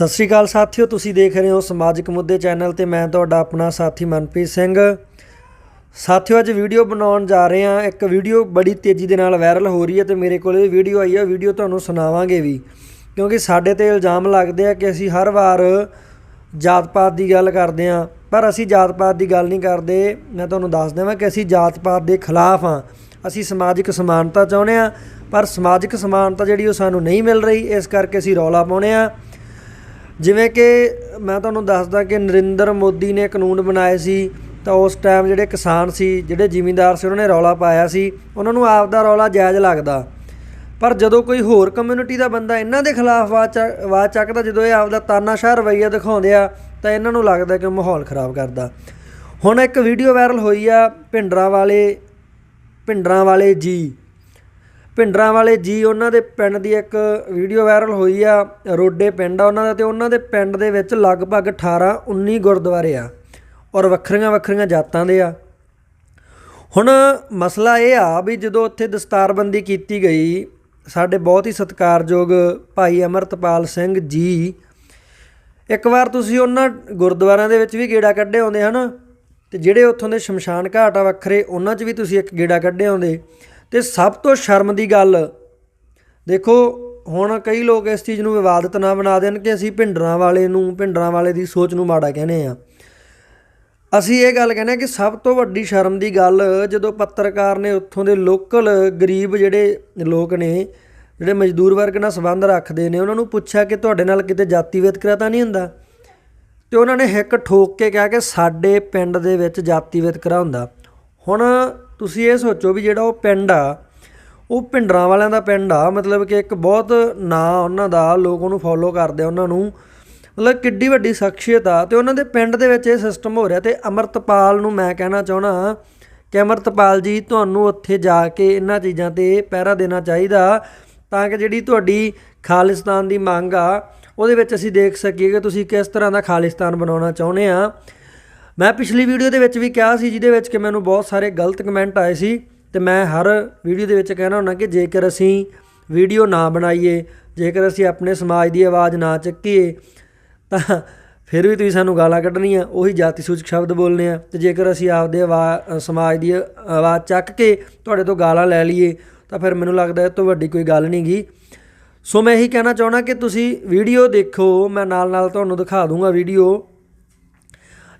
ਸਤਿ ਸ਼੍ਰੀ ਅਕਾਲ ਸਾਥੀਓ, ਤੁਸੀਂ ਦੇਖ ਰਹੇ ਹੋ ਸਮਾਜਿਕ ਮੁੱਦੇ ਚੈਨਲ ਤੇ ਮੈਂ ਤੁਹਾਡਾ ਆਪਣਾ ਸਾਥੀ ਮਨਪ੍ਰੀਤ ਸਿੰਘ। ਸਾਥੀਓ, ਅੱਜ ਵੀਡੀਓ ਬਣਾਉਣ ਜਾ ਰਹੇ ਹਾਂ। ਇੱਕ ਵੀਡੀਓ ਬੜੀ ਤੇਜ਼ੀ ਦੇ ਨਾਲ ਵਾਇਰਲ ਹੋ ਰਹੀ ਹੈ ਤੇ ਮੇਰੇ ਕੋਲ ਇਹ ਵੀਡੀਓ ਆਈ ਹੈ। ਵੀਡੀਓ ਤੁਹਾਨੂੰ ਸੁਣਾਵਾਂਗੇ ਵੀ, ਕਿਉਂਕਿ ਸਾਡੇ ਤੇ ਇਲਜ਼ਾਮ ਲੱਗਦੇ ਆ ਕਿ ਅਸੀਂ ਹਰ ਵਾਰ ਜਾਤ ਪਾਤ ਦੀ ਗੱਲ ਕਰਦੇ ਹਾਂ। ਪਰ ਅਸੀਂ ਜਾਤ ਪਾਤ ਦੀ ਗੱਲ ਨਹੀਂ ਕਰਦੇ। ਮੈਂ ਤੁਹਾਨੂੰ ਦੱਸ ਦੇਵਾਂ ਕਿ ਅਸੀਂ ਜਾਤ ਪਾਤ ਦੇ ਖਿਲਾਫ ਹਾਂ। ਅਸੀਂ ਸਮਾਜਿਕ ਸਮਾਨਤਾ ਚਾਹੁੰਦੇ ਹਾਂ, ਪਰ ਸਮਾਜਿਕ ਸਮਾਨਤਾ ਜਿਹੜੀ ਉਹ ਸਾਨੂੰ ਨਹੀਂ ਮਿਲ ਰਹੀ, ਇਸ ਕਰਕੇ ਅਸੀਂ ਰੌਲਾ ਪਾਉਂਦੇ ਹਾਂ। ਜਿਵੇਂ ਕਿ ਮੈਂ ਤੁਹਾਨੂੰ ਦੱਸਦਾ ਕਿ ਨਰਿੰਦਰ ਮੋਦੀ ਨੇ ਕਾਨੂੰਨ ਬਣਾਏ ਸੀ, ਤਾਂ ਉਸ ਟਾਈਮ ਜਿਹੜੇ ਕਿਸਾਨ ਸੀ, ਜਿਹੜੇ ਜ਼ਿਮੀਂਦਾਰ ਸੀ, ਉਹਨਾਂ ਨੇ ਰੌਲਾ ਪਾਇਆ ਸੀ। ਉਹਨਾਂ ਨੂੰ ਆਪ ਦਾ ਰੌਲਾ ਜਾਇਜ਼ ਲੱਗਦਾ। ਪਰ ਜਦੋਂ ਕੋਈ ਹੋਰ ਕਮਿਊਨਿਟੀ ਦਾ ਬੰਦਾ ਇਹਨਾਂ ਦੇ ਖਿਲਾਫ ਆਵਾਜ਼ ਚੱਕ- ਆਵਾਜ਼ ਚੱਕਦਾ, ਜਦੋਂ ਇਹ ਆਪਦਾ ਤਾਨਾਸ਼ਾਹ ਰਵੱਈਆ ਦਿਖਾਉਂਦੇ ਆ, ਤਾਂ ਇਹਨਾਂ ਨੂੰ ਲੱਗਦਾ ਕਿ ਮਾਹੌਲ ਖਰਾਬ ਕਰਦਾ। ਹੁਣ ਇੱਕ ਵੀਡੀਓ ਵਾਇਰਲ ਹੋਈ ਆ ਭਿੰਡਰਾਂ ਵਾਲੇ ਭਿੰਡਰਾਂ ਵਾਲੇ ਜੀ। ਭਿੰਡਰਾਂ ਵਾਲੇ ਜੀ ਉਹਨਾਂ ਦੇ ਪਿੰਡ ਦੀ ਇੱਕ ਵੀਡੀਓ ਵਾਇਰਲ ਹੋਈ ਆ, ਰੋਡੇ ਪਿੰਡ ਆ ਉਹਨਾਂ ਦਾ ਤੇ ਉਹਨਾਂ ਦੇ ਪਿੰਡ ਦੇ ਵਿੱਚ ਲਗਭਗ 18 19 ਗੁਰਦੁਆਰੇ ਆ ਔਰ ਵੱਖਰੀਆਂ ਵੱਖਰੀਆਂ ਜਾਤਾਂ ਦੇ ਆ। ਹੁਣ ਮਸਲਾ ਇਹ ਆ ਵੀ ਜਦੋਂ ਉੱਥੇ ਦਸਤਾਰਬੰਦੀ ਕੀਤੀ ਗਈ, ਸਾਡੇ ਬਹੁਤ ਹੀ ਸਤਿਕਾਰਯੋਗ ਭਾਈ ਅਮਰਤਪਾਲ ਸਿੰਘ ਜੀ, ਇੱਕ ਵਾਰ ਤੁਸੀਂ ਉਹਨਾਂ ਗੁਰਦੁਆਰਿਆਂ ਦੇ ਵਿੱਚ ਵੀ ਗੇੜਾ ਕੱਢੇ ਆਉਂਦੇ ਹਨ, ਤੇ ਜਿਹੜੇ ਉੱਥੋਂ ਦੇ ਸ਼ਮਸ਼ਾਨ ਘਾਟ ਆ ਵੱਖਰੇ, ਉਹਨਾਂ 'ਚ ਵੀ ਤੁਸੀਂ ਇੱਕ ਗੇੜਾ ਕੱਢੇ ਆਉਂਦੇ। ਤੇ ਸਭ ਤੋਂ ਸ਼ਰਮ ਦੀ ਗੱਲ, ਦੇਖੋ, ਹੁਣ ਕਈ ਲੋਕ ਇਸ ਚੀਜ਼ ਨੂੰ ਵਿਵਾਦਤ ਨਾ ਬਣਾ ਦੇਣ ਕਿ ਅਸੀਂ ਭਿੰਡਰਾਂ ਵਾਲੇ ਨੂੰ, ਭਿੰਡਰਾਂ ਵਾਲੇ ਦੀ ਸੋਚ ਨੂੰ ਮਾੜਾ ਕਹਿੰਦੇ ਆ ਅਸੀਂ ਇਹ ਗੱਲ ਕਹਿੰਦੇ ਆ ਕਿ ਸਭ ਤੋਂ ਵੱਡੀ ਸ਼ਰਮ ਦੀ ਗੱਲ ਜਦੋਂ ਪੱਤਰਕਾਰ ਨੇ ਉੱਥੋਂ ਦੇ ਲੋਕਲ ਗਰੀਬ ਜਿਹੜੇ ਲੋਕ ਨੇ, ਜਿਹੜੇ ਮਜ਼ਦੂਰ ਵਰਗ ਨਾਲ ਸੰਬੰਧ ਰੱਖਦੇ ਨੇ, ਉਹਨਾਂ ਨੂੰ ਪੁੱਛਿਆ ਕਿ ਤੁਹਾਡੇ ਨਾਲ ਕਿਤੇ ਜਾਤੀ ਵਿਤਕਰਾ ਤਾਂ ਨਹੀਂ ਹੁੰਦਾ? ਤੇ ਉਹਨਾਂ ਨੇ ਹਿੱਕ ਠੋਕ ਕੇ ਕਿਹਾ ਕਿ ਸਾਡੇ ਪਿੰਡ ਦੇ ਵਿੱਚ ਜਾਤੀ ਵਿਤਕਰਾ ਹੁੰਦਾ। ਹੁਣ ਤੁਸੀਂ ਇਹ ਸੋਚੋ ਵੀ ਜਿਹੜਾ ਉਹ ਪਿੰਡ ਆ, ਉਹ ਭਿੰਡਰਾਂ ਵਾਲਿਆਂ ਦਾ ਪਿੰਡ ਆ, ਮਤਲਬ ਕਿ ਇੱਕ ਬਹੁਤ ਨਾਂ ਉਹਨਾਂ ਦਾ, ਲੋਕ ਉਹਨੂੰ ਫੋਲੋ ਕਰਦੇ ਆ ਉਹਨਾਂ ਨੂੰ, ਮਤਲਬ ਕਿੱਡੀ ਵੱਡੀ ਸ਼ਖਸੀਅਤ ਆ ਤੇ ਉਹਨਾਂ ਦੇ ਪਿੰਡ ਦੇ ਵਿੱਚ ਇਹ ਸਿਸਟਮ ਹੋ ਰਿਹਾ ਤੇ ਅਮਰਤਪਾਲ ਨੂੰ ਮੈਂ ਕਹਿਣਾ ਚਾਹਣਾ ਕਿ ਅਮਰਤਪਾਲ ਜੀ ਤੁਹਾਨੂੰ ਉੱਥੇ ਜਾ ਕੇ ਇਹਨਾਂ ਚੀਜ਼ਾਂ ਤੇ ਪਹਿਰਾ ਦੇਣਾ ਚਾਹੀਦਾ ਤਾਂ ਕਿ ਜਿਹੜੀ ਤੁਹਾਡੀ ਖਾਲਿਸਤਾਨ ਦੀ ਮੰਗ ਆ, ਉਹਦੇ ਵਿੱਚ ਅਸੀਂ ਦੇਖ ਸਕੀਏ ਕਿ ਤੁਸੀਂ ਕਿਸ ਤਰ੍ਹਾਂ ਦਾ ਖਾਲਿਸਤਾਨ ਬਣਾਉਣਾ ਚਾਹੁੰਦੇ ਆ। ਮੈਂ ਪਿਛਲੀ ਵੀਡੀਓ ਦੇ ਵਿੱਚ ਵੀ ਕਿਹਾ ਸੀ, ਜਿਹਦੇ ਵਿੱਚ ਕਿ ਮੈਨੂੰ ਬਹੁਤ ਸਾਰੇ ਗਲਤ ਕਮੈਂਟ ਆਏ ਸੀ ਤੇ ਮੈਂ ਹਰ ਵੀਡੀਓ ਦੇ ਵਿੱਚ ਕਹਿਣਾ ਹੁੰਦਾ ਕਿ ਜੇਕਰ ਅਸੀਂ ਵੀਡੀਓ ਨਾ ਬਣਾਈਏ, ਜੇਕਰ ਅਸੀਂ ਆਪਣੇ ਸਮਾਜ ਦੀ ਆਵਾਜ਼ ਨਾ ਚੱਕੀਏ, ਤਾਂ ਫਿਰ ਵੀ ਤੁਸੀਂ ਸਾਨੂੰ ਗਾਲਾਂ ਕੱਢਣੀਆਂ, ਉਹੀ ਜਾਤੀ ਸੂਚਕ ਸ਼ਬਦ ਬੋਲਨੇ ਆ। ਤੇ ਜੇਕਰ ਅਸੀਂ ਆਪਦੇ ਆਵਾ- ਸਮਾਜ ਦੀ ਆਵਾਜ਼ ਚੱਕ ਕੇ ਤੁਹਾਡੇ ਤੋਂ ਗਾਲਾਂ ਲੈ ਲਈਏ, ਤਾਂ ਫਿਰ ਮੈਨੂੰ ਲੱਗਦਾ ਇਹ ਤੋਂ ਵੱਡੀ ਕੋਈ ਗੱਲ ਨਹੀਂ ਗੀ। ਸੋ ਮੈਂ ਇਹੀ ਕਹਿਣਾ ਚਾਹਣਾ ਕਿ ਤੁਸੀਂ ਵੀਡੀਓ ਦੇਖੋ, ਮੈਂ ਨਾਲ ਨਾਲ ਤੁਹਾਨੂੰ ਦਿਖਾ ਦੂੰਗਾ ਵੀਡੀਓ।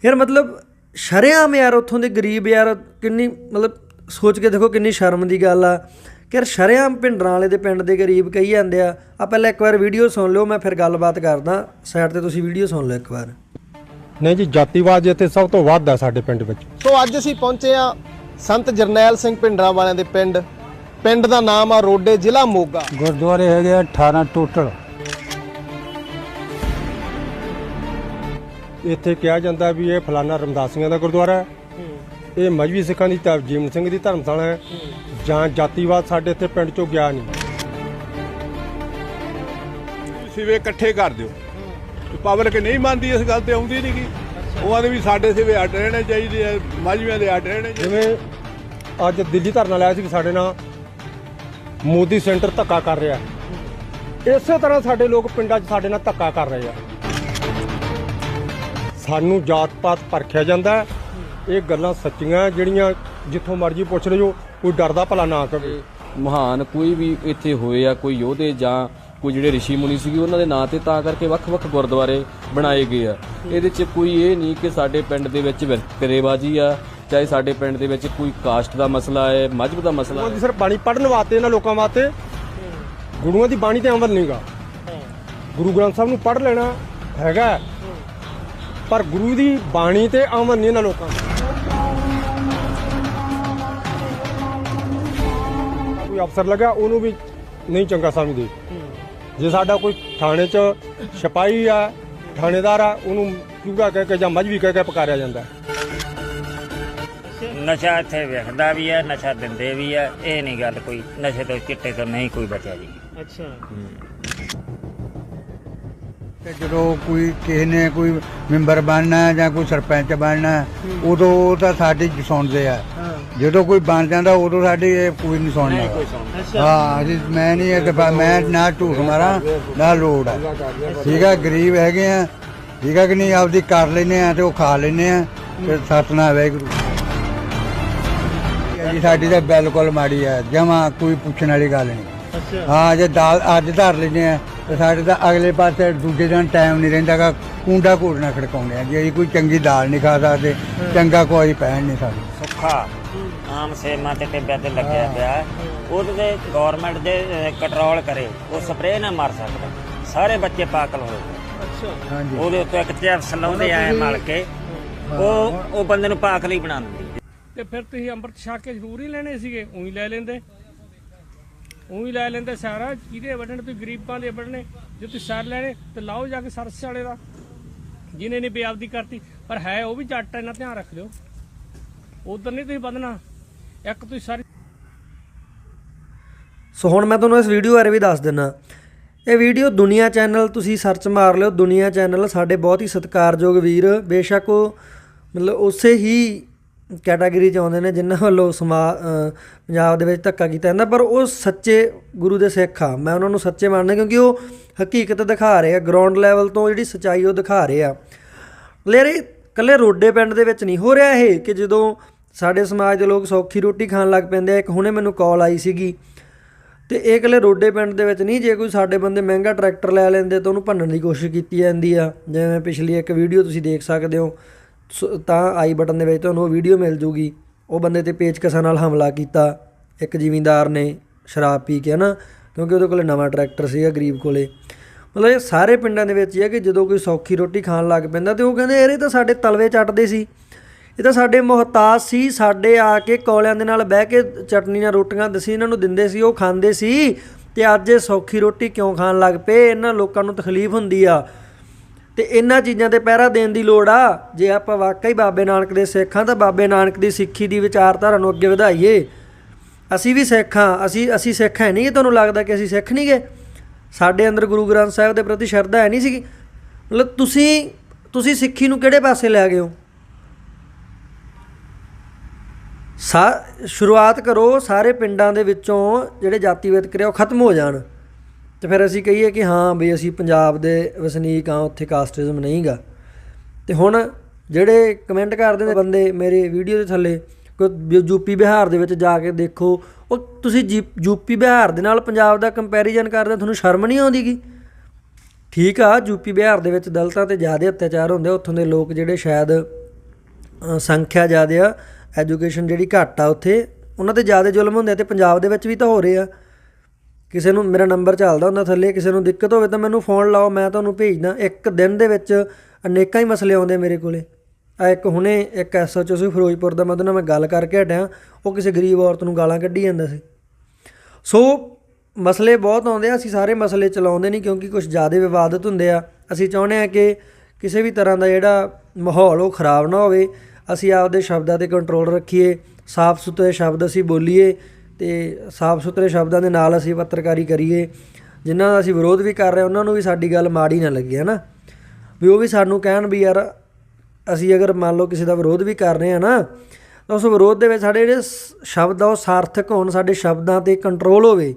ਯਾਰ ਮਤਲਬ ਸ਼ਰੇਆਮ ਯਾਰ ਉੱਥੋਂ ਦੇ ਗਰੀਬ ਯਾਰ ਕਿੰਨੀ ਮਤਲਬ ਸੋਚ ਕੇ ਦੇਖੋ ਕਿੰਨੀ ਸ਼ਰਮ ਦੀ ਗੱਲ ਆ। ਕਿ ਯਾਰ ਸ਼ਰੇਆਮ ਭਿੰਡਰਾਂ ਵਾਲੇ ਦੇ ਪਿੰਡ ਦੇ ਗਰੀਬ ਕਹੀ ਜਾਂਦੇ ਆ ਆ ਪਹਿਲਾਂ ਇੱਕ ਵਾਰ ਵੀਡੀਓ ਸੁਣ ਲਿਓ ਮੈਂ ਫਿਰ ਗੱਲਬਾਤ ਕਰਦਾ। ਸਾਈਡ ਤੇ ਤੁਸੀਂ ਵੀਡੀਓ ਸੁਣ ਲਓ ਇੱਕ ਵਾਰ। ਨਹੀਂ ਜੀ ਜਾਤੀਵਾਦ ਇੱਥੇ ਸਭ ਤੋਂ ਵੱਧ ਹੈ ਸਾਡੇ ਪਿੰਡ ਵਿੱਚ। ਸੋ ਅੱਜ ਅਸੀਂ ਪਹੁੰਚੇ ਆ ਸੰਤ ਜਰਨੈਲ ਸਿੰਘ ਭਿੰਡਰਾਂ ਵਾਲਿਆਂ ਦੇ ਪਿੰਡ। ਪਿੰਡ ਦਾ ਨਾਮ ਆ ਰੋਡੇ ਜ਼ਿਲ੍ਹਾ ਮੋਗਾ। ਗੁਰਦੁਆਰੇ ਹੈਗੇ ਆ 18 ਟੋਟਲ। ਇੱਥੇ ਕਿਹਾ ਜਾਂਦਾ ਵੀ ਇਹ ਫਲਾਨਾ ਰਮਦਾਸੀਆਂ ਦਾ ਗੁਰਦੁਆਰਾ ਹੈ। ਇਹ ਮਜਬੀ ਸਿੱਖਾਂ ਦੀ ਤਾਂ ਜੀਵਨ ਸਿੰਘ ਦੀ ਧਰਮਸ਼ਾਲਾ ਹੈ। ਜਾਂ ਜਾਤੀਵਾਦ ਸਾਡੇ ਇੱਥੇ ਪਿੰਡ ਚੋਂ ਗਿਆ ਨਹੀਂ। ਸਿਵੇ ਇਕੱਠੇ ਕਰ ਦਿਓ। ਪਬਲਿਕ ਨਹੀਂ ਮੰਨਦੀ ਇਸ ਗੱਲ ਤੇ ਆਉਂਦੀ ਨਹੀਂ ਗੀ। ਉਹ ਆਂਦੇ ਵੀ ਸਾਡੇ ਸਿਵੇ ਅੱਡ ਰਹਿਣੇ ਚਾਹੀਦੇ ਆ ਮਾਝੀਆਂ ਦੇ ਅੱਡ ਰਹਿਣੇ ਜਿਵੇਂ ਅੱਜ ਦਿੱਲੀ ਧਰਨਾ ਲਾਇਆ ਸੀ ਕਿ ਸਾਡੇ ਨਾਲ ਮੋਦੀ ਸੈਂਟਰ ਧੱਕਾ ਕਰ ਰਿਹਾ। ਇਸੇ ਤਰ੍ਹਾਂ ਸਾਡੇ ਲੋਕ ਪਿੰਡਾਂ 'ਚ ਸਾਡੇ ਨਾਲ ਧੱਕਾ ਕਰ ਰਹੇ ਆ। ਸਾਨੂੰ ਜਾਤ ਪਾਤ ਪਰਖਿਆ ਜਾਂਦਾ ਹੈ। ਇਹ ਗੱਲਾਂ ਸੱਚੀਆਂ ਜਿਹੜੀਆਂ ਜਿੱਥੋਂ ਮਰਜ਼ੀ ਪੁੱਛ ਲਿਓ ਕੋਈ ਡਰਦਾ ਭਲਾ ਨਾ ਕਵੇ। ਮਹਾਨ ਕੋਈ ਵੀ ਇੱਥੇ ਹੋਏ ਆ ਕੋਈ ਯੋਧੇ ਜਾਂ ਕੋਈ ਜਿਹੜੇ ઋષਿ ਮੁਨੀ ਸੀਗੇ ਉਹਨਾਂ ਦੇ ਨਾਂ ਤੇ ਤਾਂ ਕਰਕੇ ਵੱਖ-ਵੱਖ ਗੁਰਦੁਆਰੇ ਬਣਾਏ ਗਏ ਆ। ਇਹਦੇ 'ਚ ਕੋਈ ਇਹ ਨਹੀਂ ਕਿ ਸਾਡੇ ਪਿੰਡ ਦੇ ਵਿੱਚ ਵਿਤਕਰੇਬਾਜ਼ੀ ਆ ਚਾਹੇ ਸਾਡੇ ਪਿੰਡ ਦੇ ਵਿੱਚ ਕੋਈ ਕਾਸਟ ਦਾ ਮਸਲਾ ਹੈ ਮਜ਼ਹਬ ਦਾ ਮਸਲਾ ਗੁਰੂਆਂ ਹੈ। ਦੀ ਸਿਰ ਬਾਣੀ ਪੜਨ ਵਾਸਤੇ ਇਹਨਾਂ ਲੋਕਾਂ ਵਾਸਤੇ। ਗੁਰੂਆਂ ਦੀ ਬਾਣੀ ਤੇ ਅਮਲ ਨਹੀਂਗਾ ਗੁਰੂ ਗ੍ਰੰਥ ਸਾਹਿਬ ਨੂੰ ਪੜ ਲੈਣਾ ਹੈਗਾ। ਹੈ। ਪਰ ਗੁਰੂ ਦੀ ਬਾਣੀ ਤੇ ਅਮਲ ਨਹੀਂ ਇਹਨਾਂ ਲੋਕਾਂ ਕੋਈ ਅਫਸਰ ਲੱਗਾ ਉਹਨੂੰ ਵੀ ਨਹੀਂ ਚੰਗਾ ਸਮਝਦੇ। ਜੇ ਸਾਡਾ ਕੋਈ ਥਾਣੇ 'ਚ ਸਿਪਾਹੀ ਆ ਥਾਣੇਦਾਰ ਆ ਉਹਨੂੰ ਚੂਗਾ ਕਹਿ ਕੇ ਜਾਂ ਮਜਬੀ ਕਹਿ ਕੇ ਪੁਕਾਰਿਆ ਜਾਂਦਾ। ਨਸ਼ਾ ਇੱਥੇ ਵਿਖਦਾ ਵੀ ਹੈ ਨਸ਼ਾ ਦਿੰਦੇ ਵੀ ਹੈ ਇਹ ਨਹੀਂ ਗੱਲ ਕੋਈ ਨਸ਼ੇ ਤੋਂ ਚਿੱਟੇ ਤੋਂ ਨਹੀਂ ਕੋਈ ਬਚਿਆ ਜੀ। ਤੇ ਜਦੋਂ ਕੋਈ ਕਿਸੇ ਨੇ ਕੋਈ ਮੈਂਬਰ ਬਣਨਾ ਜਾਂ ਕੋਈ ਸਰਪੰਚ ਬਣਨਾ ਉਦੋਂ ਉਹ ਤਾਂ ਸਾਡੀ ਸੁਣਦੇ ਆ। ਜਦੋਂ ਕੋਈ ਬਣ ਜਾਂਦਾ ਉਦੋਂ ਸਾਡੀ ਇਹ ਕੋਈ ਨਹੀਂ ਸੁਣਦਾ। ਹਾਂ ਅਸੀਂ ਮੈਂ ਨਹੀਂ ਇਹ ਦਫਾ ਮੈਂ ਨਾ ਝੂਠ ਮਾਰਾਂ ਨਾ ਲੋੜ ਹੈ ਠੀਕ ਹੈ ਗਰੀਬ ਹੈਗੇ ਆ। ਠੀਕ ਹੈ ਕਿ ਨਹੀਂ ਆਪਦੀ ਕਰ ਲੈਨੇ ਆ ਤੇ ਉਹ ਖਾ ਲੈਨੇ ਆ। ਤੇ ਸਤਨਾ ਵੈਗਰੂ ਜੀ ਸਾਡੀ ਤਾਂ ਬਿਲਕੁਲ ਮਾੜੀ ਹੈ ਜਮਾ ਕੋਈ ਪੁੱਛਣ ਵਾਲੀ ਗੱਲ ਨਹੀਂ। ਹਾਂ ਜੇ ਦਾਲ ਅੱਜ ਧਰ ਲੈਨੇ ਆ। ਤੇ ਸਾਡੇ ਤਾਂ ਅਗਲੇ ਪਾਸੇ ਦੂਜੇ ਦਿਨ ਟਾਈਮ ਨਹੀਂ ਰਹਿੰਦਾਗਾ ਕੁੰਡਾ ਘੋੜਨਾ ਖੜਕਾਉਂਦੇ ਆ ਜੇ। ਕੋਈ ਚੰਗੀ ਦਾਲ ਨਹੀਂ ਖਾ ਸਕਦੇ ਚੰਗਾ ਕੋਈ ਪਹਿਨ ਨਹੀਂ ਸਕਦੇ ਸੁੱਖਾ। ਆਮ ਸੇਮਾਂ ਤੇ ਟਿੱਬਿਆਂ ਤੇ ਲੱਗਿਆ ਪਿਆ। ਉਹਦੇ ਤੇ ਗਵਰਨਮੈਂਟ ਦੇ ਕੰਟਰੋਲ ਕਰੇ ਉਹ ਸਪਰੇਅ ਨਾ ਮਾਰ ਸਕਦਾ। ਸਾਰੇ ਬੱਚੇ ਪਾਗਲ ਹੋਏ ਪਏ। ਹਾਂਜੀ। ਉਹਦੇ ਉੱਤੇ ਇੱਕ ਚਿਪਸ ਲਾਉਂਦੇ ਆਏ ਮਲ ਕੇ। ਉਹ ਉਹ ਬੰਦੇ ਨੂੰ ਪਾਗਲ ਹੀ ਬਣਾ ਦਿੰਦੀ। ਤੇ ਫਿਰ ਤੁਸੀਂ ਅੰਮ੍ਰਿਤ ਛਕ ਕੇ ਜ਼ਰੂਰ ਹੀ ਲੈਣੇ ਸੀਗੇ ਉਹੀ ਲੈ ਲੈਂਦੇ। ਉਹੀ ਲੈ ਲੈਂਦੇ ਸਾਰਾ ਕਿਹਦੇ ਵੱਢਣੇ ਤੁਸੀਂ ਗਰੀਬਾਂ ਦੇ ਵੱਢਣੇ, ਜੇ ਤੁਸੀਂ ਸਰ ਲੈਣੇ, ਤੇ ਲਾਓ ਜਾ ਕੇ ਸਰਸ ਵਾਲੇ ਦਾ। ਜਿਹਨੇ ਨੇ ਬੇਅਬਦੀ ਕਰਤੀ, ਪਰ ਹੈ ਉਹ ਵੀ ਜੱਟ ਇਹਨਾਂ ਧਿਆਨ ਰੱਖ ਲਿਓ ਉਧਰ ਨਹੀਂ ਤੁਸੀਂ ਵਧਣਾ, ਇੱਕ ਤੁਸੀਂ ਸਾਰੀ ਸੋ ਹੁਣ ਮੈਂ ਤੁਹਾਨੂੰ ਇਸ ਵੀਡੀਓ ਬਾਰੇ ਵੀ ਦੱਸ ਦਿੰਨਾ। ਇਹ ਵੀਡੀਓ ਦੁਨੀਆ ਚੈਨਲ ਤੁਸੀਂ ਸਰਚ ਮਾਰ ਲਿਓ, ਦੁਨੀਆ ਚੈਨਲ ਸਾਡੇ ਬਹੁਤ ਹੀ ਸਤਿਕਾਰਯੋਗ ਵੀਰ। ਬੇਸ਼ੱਕ ਉਹ ਮਤਲਬ ਉਸੇ ਹੀ ਕੈਟਾਗਰੀ ਚ ਆਉਂਦੇ ਨੇ ਜਿਨ੍ਹਾਂ ਵੱਲੋਂ ਸਮਾ ਪੰਜਾਬ ਦੇ ਵਿੱਚ ਧੱਕਾ ਕੀਤਾ ਜਾਂਦਾ, ਪਰ ਉਹ ਸੱਚੇ ਗੁਰੂ ਦੇ ਸਿੱਖ ਆ। ਮੈਂ ਉਹਨਾਂ ਨੂੰ ਸੱਚੇ ਮੰਨਦਾ ਕਿਉਂਕਿ ਉਹ ਹਕੀਕਤ ਦਿਖਾ ਰਹੇ ਆ ਗਰਾਊਂਡ ਲੈਵਲ ਤੋਂ ਜਿਹੜੀ ਸਚਾਈ ਉਹ ਦਿਖਾ ਰਹੇ ਆ। ਲੇਰ ਇਹ ਕੱਲੇ ਰੋਡੇ ਪਿੰਡ ਦੇ ਵਿੱਚ ਨਹੀਂ, ਹੋ ਰਿਹਾ ਇਹ ਕਿ ਜਦੋਂ ਸਾਡੇ ਸਮਾਜ ਦੇ ਲੋਕ ਸੌਖੀ ਰੋਟੀ ਖਾਣ ਲੱਗ ਪੈਂਦੇ ਆ, ਇੱਕ ਹੁਣੇ ਮੈਨੂੰ ਕਾਲ ਆਈ ਸੀਗੀ। ਤੇ ਇਹ ਇਕੱਲੇ ਰੋਡੇ ਪਿੰਡ ਦੇ ਵਿੱਚ ਨਹੀਂ, ਜੇ ਕੋਈ ਸਾਡੇ ਬੰਦੇ ਮਹਿੰਗਾ ਟਰੈਕਟਰ ਲੈ ਲੈਂਦੇ ਤਾਂ ਉਹਨੂੰ ਭੰਨਣ ਦੀ ਕੋਸ਼ਿਸ਼ ਕੀਤੀ ਜਾਂਦੀ ਆ। ਜਿਵੇਂ ਪਿਛਲੀ ਇੱਕ ਵੀਡੀਓ ਤੁਸੀਂ ਦੇਖ ਸਕਦੇ ਹੋ। ਤਾਂ ਆਈ ਬਟਨ ਦੇ ਵਿੱਚ ਤੁਹਾਨੂੰ ਉਹ ਵੀਡੀਓ ਮਿਲ ਜੂਗੀ। ਉਹ ਬੰਦੇ ਤੇ ਪੇਚਕਸਾਂ ਨਾਲ ਹਮਲਾ ਕੀਤਾ। ਇੱਕ ਜ਼ਿਮੀਂਦਾਰ ਨੇ ਸ਼ਰਾਬ ਪੀ ਕੇ ਨਾ ਕਿਉਂਕਿ ਉਹਦੇ ਕੋਲੇ ਨਵਾਂ ਟਰੈਕਟਰ ਸੀਗਾ ਗਰੀਬ ਕੋਲੇ। ਮਤਲਬ ਇਹ ਸਾਰੇ ਪਿੰਡਾਂ ਦੇ ਵਿੱਚ ਹੀ ਹੈ ਕਿ ਜਦੋਂ ਕੋਈ ਸੌਖੀ ਰੋਟੀ ਖਾਣ ਲੱਗ ਪੈਂਦਾ ਤੇ ਉਹ ਕਹਿੰਦੇ, ਯਾਰ, ਇਹ ਤਾਂ ਸਾਡੇ ਤਲਵੇ ਚੱਟਦੇ ਸੀ। ਇਹ ਤਾਂ ਸਾਡੇ ਮੁਹਤਾਜ ਸੀ, ਸਾਡੇ ਆ ਕੇ ਕੋਲਿਆਂ ਦੇ ਨਾਲ ਬਹਿ ਕੇ ਚਟਨੀ ਨਾਲ ਰੋਟੀਆਂ ਦਸੀ, ਇਹਨਾਂ ਨੂੰ ਦਿੰਦੇ ਸੀ, ਉਹ ਖਾਂਦੇ ਸੀ। ਤੇ ਅੱਜ ਇਹ ਸੌਖੀ ਰੋਟੀ ਕਿਉਂ ਖਾਣ ਲੱਗ ਪਏ? ਇਹਨਾਂ ਲੋਕਾਂ ਨੂੰ ਤਕਲੀਫ ਹੁੰਦੀ ਆ। ਤੇ ਇਹਨਾਂ ਚੀਜ਼ਾਂ ਤੇ ਪਹਿਰਾ ਦੇਣ ਦੀ ਲੋੜ ਆ। ਜੇ ਆਪਾਂ ਵਾਕਈ ਬਾਬੇ ਨਾਨਕ ਦੇ ਸਿੱਖਾਂ ਤਾਂ ਬਾਬੇ ਨਾਨਕ ਦੀ ਸਿੱਖੀ ਦੀ ਵਿਚਾਰਧਾਰਾ ਨੂੰ ਅੱਗੇ ਵਧਾਈਏ। ਅਸੀਂ ਵੀ ਸਿੱਖ ਹਾਂ, ਅਸੀਂ ਅਸੀਂ ਸਿੱਖ ਹੈ ਨਹੀਂ। ਕਿ ਤੁਹਾਨੂੰ ਲੱਗਦਾ ਕਿ ਅਸੀਂ ਸਿੱਖ ਨਹੀਂ ਗਏ? ਸਾਡੇ ਅੰਦਰ ਗੁਰੂ ਗ੍ਰੰਥ ਸਾਹਿਬ ਦੇ ਪ੍ਰਤੀ ਸ਼ਰਧਾ ਹੈ ਨਹੀਂ ਸੀਗੀ। ਮਤਲਬ ਤੁਸੀਂ ਤੁਸੀਂ ਸਿੱਖੀ ਨੂੰ ਕਿਹੜੇ ਪਾਸੇ ਲੈ ਗਏ ਹੋ? ਸਾ, ਸ਼ੁਰੂਆਤ ਕਰੋ ਸਾਰੇ ਪਿੰਡਾਂ ਦੇ ਵਿੱਚੋਂ ਜਿਹੜੇ ਜਾਤੀ ਵਿਤਕਰੇ ਉਹ ਖਤਮ ਹੋ ਜਾਣ। ਤੇ ਫਿਰ ਅਸੀਂ ਕਹੀਏ ਕਿ ਹਾਂ ਵੀ ਅਸੀਂ ਪੰਜਾਬ ਦੇ ਵਸਨੀਕ ਆ ਉੱਥੇ ਕਾਸਟਿਜ਼ਮ ਨਹੀਂਗਾ। ਤੇ ਹੁਣ ਜਿਹੜੇ ਕਮੈਂਟ ਕਰਦੇ ਨੇ ਬੰਦੇ ਮੇਰੇ ਵੀਡੀਓ ਦੇ ਥੱਲੇ ਕੋਈ ਯੂਪੀ ਬਿਹਾਰ ਦੇ ਵਿੱਚ ਜਾ ਕੇ ਦੇਖੋ ਉਹ ਤੁਸੀਂ ਜੀ- ਯੂਪੀ ਬਿਹਾਰ ਦੇ ਨਾਲ ਪੰਜਾਬ ਦਾ ਕੰਪੈਰੀਜ਼ਨ ਕਰਦੇ ਤੁਹਾਨੂੰ ਸ਼ਰਮ ਨਹੀਂ ਆਉਂਦੀਗੀ ਠੀਕ ਆ ਯੂਪੀ ਬਿਹਾਰ ਦੇ ਵਿੱਚ ਦਲਤਾਂ ਤੇ ਜ਼ਿਆਦਾ ਅਤਿਆਚਾਰ ਹੁੰਦੇ ਆ, ਉੱਥੋਂ ਦੇ ਲੋਕ ਜਿਹੜੇ ਸ਼ਾਇਦ ਸੰਖਿਆ ਜ਼ਿਆਦਾ ਆ ਐਜੂਕੇਸ਼ਨ ਜਿਹੜੀ ਘੱਟ ਆ ਉੱਥੇ ਉਹਨਾਂ ਤੇ ਜ਼ਿਆਦਾ ਜ਼ੁਲਮ ਹੁੰਦੇ ਆ ਤੇ ਪੰਜਾਬ ਦੇ ਵਿੱਚ ਵੀ ਤਾਂ ਹੋ ਰਹੇ ਆ। ਕਿਸੇ ਨੂੰ ਮੇਰਾ ਨੰਬਰ ਚੱਲਦਾ ਹੁੰਦਾ ਥੱਲੇ, ਕਿਸੇ ਨੂੰ ਦਿੱਕਤ ਹੋਵੇ ਤਾਂ ਮੈਨੂੰ ਫੋਨ ਲਾਓ, ਮੈਂ ਤੁਹਾਨੂੰ ਭੇਜਦਾ। ਇੱਕ ਦਿਨ ਦੇ ਵਿੱਚ ਅਨੇਕਾਂ ਹੀ ਮਸਲੇ ਆਉਂਦੇ ਮੇਰੇ ਕੋਲੇ। ਆ ਇੱਕ ਹੁਣੇ ਇੱਕ ਐਸਐਚਓ ਸੀ ਫਿਰੋਜ਼ਪੁਰ ਦਾ, ਮੈਂ ਉਹਦੇ ਨਾਲ ਮੈਂ ਗੱਲ ਕਰਕੇ ਹਟਿਆ। ਉਹ ਕਿਸੇ ਗਰੀਬ ਔਰਤ ਨੂੰ ਗਾਲਾਂ ਕੱਢੀ ਜਾਂਦਾ ਸੀ। ਸੋ ਮਸਲੇ ਬਹੁਤ ਆਉਂਦੇ ਆ, ਅਸੀਂ ਸਾਰੇ ਮਸਲੇ ਚਲਾਉਂਦੇ ਨਹੀਂ ਕਿਉਂਕਿ ਕੁਝ ਜ਼ਿਆਦਾ ਵਿਵਾਦਤ ਹੁੰਦੇ ਆ। ਅਸੀਂ ਚਾਹੁੰਦੇ ਆ ਕਿ ਕਿਸੇ ਵੀ ਤਰ੍ਹਾਂ ਦਾ ਜਿਹੜਾ ਮਾਹੌਲ ਉਹ ਖਰਾਬ ਨਾ ਹੋਵੇ। ਅਸੀਂ ਆਪਦੇ ਸ਼ਬਦਾਂ ਤੇ ਕੰਟਰੋਲ ਰੱਖੀਏ ਸਾਫ਼ ਸੁਥਰੇ ਸ਼ਬਦ ਅਸੀਂ ਬੋਲੀਏ। ਤੇ ਸਾਫ਼ ਸੁਥਰੇ ਸ਼ਬਦਾਂ ਦੇ ਨਾਲ ਅਸੀਂ ਪੱਤਰਕਾਰੀ ਕਰੀਏ, ਜਿਨ੍ਹਾਂ ਦਾ ਅਸੀਂ ਵਿਰੋਧ ਵੀ ਕਰ ਰਹੇ ਉਹਨਾਂ ਨੂੰ ਵੀ ਸਾਡੀ ਗੱਲ ਮਾੜੀ ਨਾ ਲੱਗੇ, ਹਨਾ? ਵੀ ਉਹ ਵੀ ਸਾਨੂੰ ਕਹਿਣ ਵੀ ਯਾਰ, ਅਸੀਂ ਅਗਰ ਮੰਨ ਲਓ ਕਿਸੇ ਦਾ ਵਿਰੋਧ ਵੀ ਕਰ ਰਹੇ ਆ ਨਾ, ਤਾਂ ਉਸ ਵਿਰੋਧ ਦੇ ਵਿੱਚ ਸਾਡੇ ਜਿਹੜੇ ਸ- ਸ਼ਬਦ ਆ, ਉਹ ਸਾਰਥਕ ਹੋਣ, ਸਾਡੇ ਸ਼ਬਦਾਂ ਤੇ ਕੰਟਰੋਲ ਹੋਵੇ।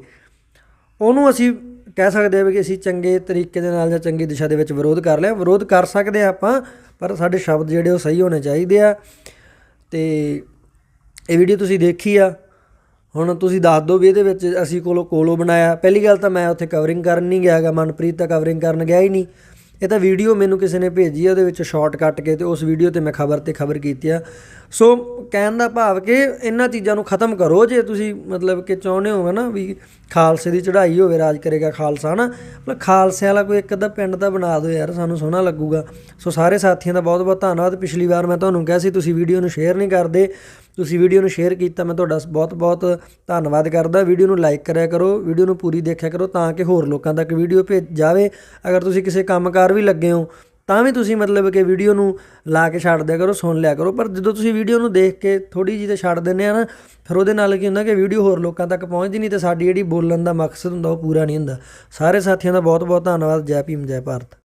ਉਹਨੂੰ ਅਸੀਂ ਕਹਿ ਸਕਦੇ ਹਾਂ ਵੀ ਅਸੀਂ ਚੰਗੇ ਤਰੀਕੇ ਦੇ ਨਾਲ ਜਾਂ ਚੰਗੀ ਦਿਸ਼ਾ ਦੇ ਵਿੱਚ ਵਿਰੋਧ ਕਰ ਲਿਆ। ਵਿਰੋਧ ਕਰ ਸਕਦੇ ਆ ਆਪਾਂ, ਪਰ ਸਾਡੇ ਸ਼ਬਦ ਜਿਹੜੇ ਉਹ ਸਹੀ ਹੋਣੇ ਚਾਹੀਦੇ ਆ। ਤੇ ਇਹ ਵੀਡੀਓ ਤੁਸੀਂ ਦੇਖੀ ਆ। ਹੁਣ ਤੁਸੀਂ ਦੱਸ ਦਿਓ ਵੀ ਇਹਦੇ ਵਿੱਚ ਅਸੀਂ ਕੋਲੋਂ ਕੋਲੋਂ ਬਣਾਇਆ। ਪਹਿਲੀ ਗੱਲ ਤਾਂ ਮੈਂ ਉੱਥੇ ਕਵਰਿੰਗ ਕਰਨ ਨਹੀਂ ਗਿਆਗਾ ਮਨਪ੍ਰੀਤ ਤਾਂ ਕਵਰਿੰਗ ਕਰਨ ਗਿਆ ਹੀ ਨਹੀਂ। ਇਹ ਤਾਂ ਵੀਡੀਓ ਮੈਨੂੰ ਕਿਸੇ ਨੇ ਭੇਜੀ ਆ, ਉਹਦੇ ਵਿੱਚ ਸ਼ਾਰਟ ਕੱਟ ਕੇ ਤੇ ਉਸ ਵੀਡੀਓ ਤੇ ਮੈਂ ਖਬਰ ਤੇ ਖਬਰ ਕੀਤੀ ਆ। ਸੋ ਕਹਿਣ ਦਾ ਭਾਵ ਕਿ ਇਹਨਾਂ ਚੀਜ਼ਾਂ ਨੂੰ ਖਤਮ ਕਰੋ। ਜੇ ਤੁਸੀਂ ਮਤਲਬ ਕਿ ਚਾਹੁੰਦੇ ਹੋ ਨਾ ਵੀ ਖਾਲਸੇ ਦੀ ਚੜ੍ਹਾਈ ਹੋਵੇ, ਰਾਜ ਕਰੇਗਾ ਖਾਲਸਾ ਨਾ ਮਤਲਬ ਖਾਲਸੇ ਵਾਲਾ ਕੋਈ ਇੱਕ ਅੱਧਾ ਪਿੰਡ ਦਾ ਬਣਾ ਦਿਓ ਯਾਰ, ਸਾਨੂੰ ਸੋਹਣਾ ਲੱਗੂਗਾ। ਸੋ ਸਾਰੇ ਸਾਥੀਆਂ ਦਾ ਬਹੁਤ ਬਹੁਤ ਧੰਨਵਾਦ। ਪਿਛਲੀ ਵਾਰ ਮੈਂ ਤੁਹਾਨੂੰ ਕਿਹਾ ਸੀ, ਤੁਸੀਂ ਵੀਡੀਓ ਨੂੰ ਸ਼ੇਅਰ ਨਹੀਂ ਕਰਦੇ। ਤੁਸੀਂ ਵੀਡੀਓ ਨੂੰ ਸ਼ੇਅਰ ਕੀਤਾ, ਮੈਂ ਤੁਹਾਡਾ ਬਹੁਤ ਬਹੁਤ ਧੰਨਵਾਦ ਕਰਦਾ। ਵੀਡੀਓ ਨੂੰ ਲਾਈਕ ਕਰਿਆ ਕਰੋ, ਵੀਡੀਓ ਨੂੰ ਪੂਰੀ ਦੇਖਿਆ ਕਰੋ ਤਾਂ ਕਿ ਹੋਰ ਲੋਕਾਂ ਤੱਕ ਵੀਡੀਓ ਭੇਜ ਜਾਵੇ। ਅਗਰ ਤੁਸੀਂ ਕਿਸੇ ਕੰਮਕਾਰ ਵੀ ਲੱਗੇ ਹੋ, ਤਾਂ ਵੀ ਤੁਸੀਂ ਮਤਲਬ ਕਿ ਵੀਡੀਓ ਨੂੰ ਲਾ ਕੇ ਛੱਡ ਦਿਆ ਕਰੋ, ਸੁਣ ਲਿਆ ਕਰੋ। ਪਰ ਜਦੋਂ ਤੁਸੀਂ ਵੀਡੀਓ ਨੂੰ ਦੇਖ ਕੇ ਥੋੜੀ ਜਿਹੀ ਤੇ ਛੱਡ ਦਿੰਦੇ ਆ ਨਾ, ਫਿਰ ਉਹਦੇ ਨਾਲ ਕੀ ਹੁੰਦਾ ਕਿ ਵੀਡੀਓ ਹੋਰ ਲੋਕਾਂ ਤੱਕ ਪਹੁੰਚਦੀ ਨਹੀਂ ਤੇ ਸਾਡੀ ਜਿਹੜੀ ਬੋਲਣ ਦਾ ਮਕਸਦ ਹੁੰਦਾ ਉਹ ਪੂਰਾ ਨਹੀਂ ਹੁੰਦਾ। ਸਾਰੇ ਸਾਥੀਆਂ ਦਾ ਬਹੁਤ ਬਹੁਤ ਧੰਨਵਾਦ। ਜੈ ਭੀਮ, ਜੈ ਭਾਰਤ।